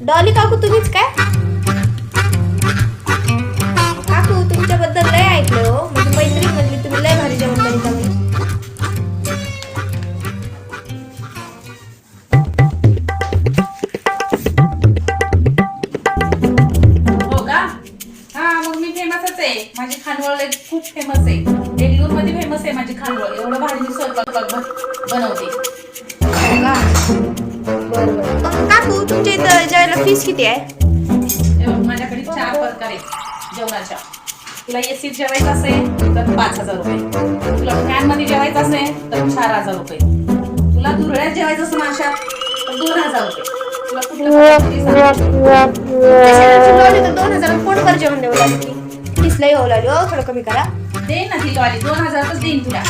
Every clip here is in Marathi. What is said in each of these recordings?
डॉली काकू तुम्हीच काय? काकू तुमच्याबद्दल लय ऐकलं हो. म्हणजे मैत्रीण म्हणली तुम्ही लय भारी जेवण करीता. हो का? हा मग मी फेमसच आहे. माझी खानवळ लय खूप फेमस आहे. बेंगलोरमध्ये फेमस आहे माझी खानवळ. एवढं भारी मी स्वयंपाक बन- बनवते. हो का बरं काकू तुमच्या इथं जेवायला फीस किती आहे माझ्याकडे चार प्रकार आहेत जेवणाच्या तुला एसीत जेवायचं असेल तर पाच हजार रुपये तुला फॅनमध्ये जेवायचं असेल तर चार हजार रुपये तुला दुरळ्यात जेवायचं असेल अशा तर दोन हजार रुपये तुला कुठलं सांग. दोन हजार पोटभर जेवण देऊ लागली फीस येऊ लागली हो थोडं कमी करा देईन ना ती लॉली दोन हजारच देईन तुला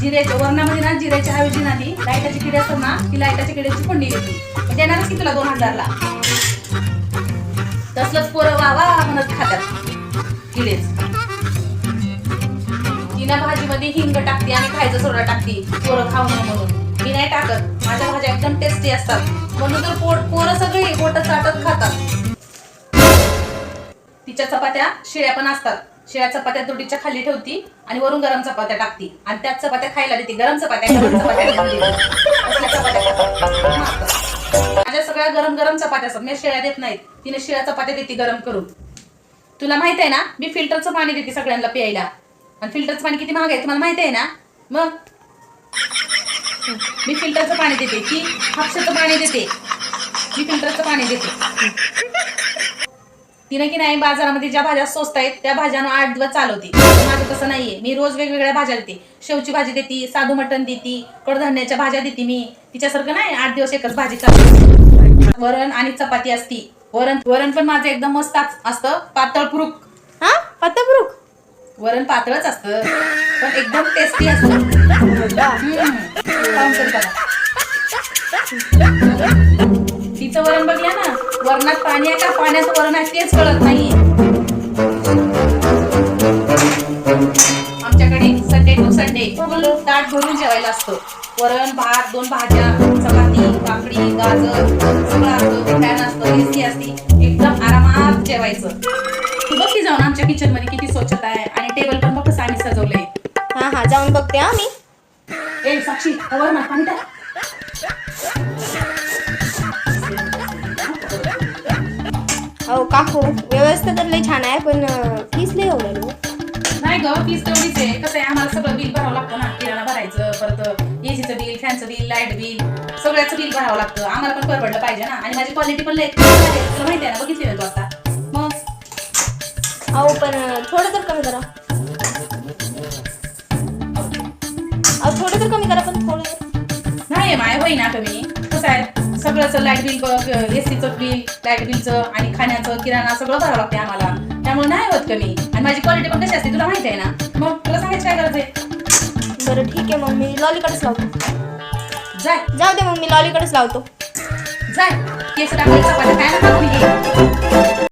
जिऱ्याच्या वरणामध्ये ना जिऱ्याच्या ऐवजी ना ती लाईटाची किडे असतात ना ती लाईटाच्या किड्याची फोडणी देते मग देणारच की तुला दोन हजारला? तसलंच पोरं वा वा म्हणत खातात किडेच तिनं भाजीमध्ये हिंग टाकते आणि खायचं सोडा टाकते. पोरं खाऊ नये म्हणून. मी नाही टाकत. माझ्या भाज्या एकदम टेस्टी असतात. म्हणून तर पोट पोरं सगळे पोट चाटत खातात. तिच्या चपात्या शिळ्या पण असतात. शिळ्या चपात्या तुटीच्या खाली ठेवती आणि वरून गरम चपात्या टाकती. आणि त्याच चपात्या खायला देते. गरम चपात्या गरम चपात्या. माझ्या सगळ्या गरम गरम चपात्या असतात. मी शिळ्या देत नाहीत. तिने शिळ्या चपात्या देते गरम करून. तुला माहीत आहे ना मी फिल्टरचं पाणी देते सगळ्यांना प्यायला. आणि फिल्टरचं पाणी किती महाग आहे तुम्हाला माहीत आहे ना? मग? मी फिल्टरचं पाणी देते. ती हापशाचं पाणी देते. मी फिल्टरचं पाणी देते. तिने की नाही बाजारामध्ये ज्या भाज्या स्वस्त आहेत त्या भाज्यानं आठ दिवस चालवते. माझं तसं नाहीये. मी रोज वेगवेगळ्या भाज्या देते. शेवची भाजी देते साधू मटण देते कडधान्याच्या भाज्या देते मी. तिच्यासारखं नाही आठ दिवस एकच भाजी चालते वरण आणि चपाती असती. वरण वरण पण माझं एकदम मस्त असतं. पातळ पुरुक हा? पत्ता बुरुक वरण पातळच असतं. पण एकदम टेस्टी असतं. बघा. तिचं वरण ना वरणात पाणी आहे का? पाण्याचं वरण आहे तेच कळत नाही आमच्याकडे संडे टू संडे फुल ताट भरून जेवायला असतं. वरण भात दोन भाज्या चपाती काकडी गाजर सगळं असतं. फॅन असतं एसी असती. एकदम आरामात जेवायचं. तू बघ की जाऊन आमच्या किचनमध्ये किती स्वच्छता आहे आणि टेबल पण बघ कसं आम्ही सजवलंय. हा हा जाऊन बघते हा मी. ए साक्षी पाणी टाक. हो? काकू व्यवस्था तर लय छान आहे पण फीस होऊ लागली हो. नाही ग फीस तेवढीच आहे. कसं आहे आम्हाला सगळं बिल भरावं लागतं ना. किराणा भरायचं परत एसीचं बिल फॅनचं बिल लाइट बिल सगळ्याचं बिल भरावं लागतं. आम्हाला पण परवडलं पाहिजे ना. आणि माझी क्वालिटी पण. तुला माहिती आहे ना बघितली ना तू आता? मग? अहो पण थोडं तर कमी करा. अहो थोडं तर कमी करा पण थोडं. नाही माय होई ना कमी कसं आहे सगळंच लाइट बिल एसीचं बिल लाइट बिलचं आणि खाण्याचं किराणा सगळं भरावं लागते आम्हाला. त्यामुळे नाही होत कमी. आणि माझी क्वालिटी पण कशी असते तुला माहिती आहे ना? मग तुला सांगायची काय गरज आहे? बरं ठीक आहे मग मी लॉलीकडेच लावतो. जाय. जाऊ दे मग मी लॉलीकडेच लावतो. जाय. केस टाकायचं काय ना टाकून घे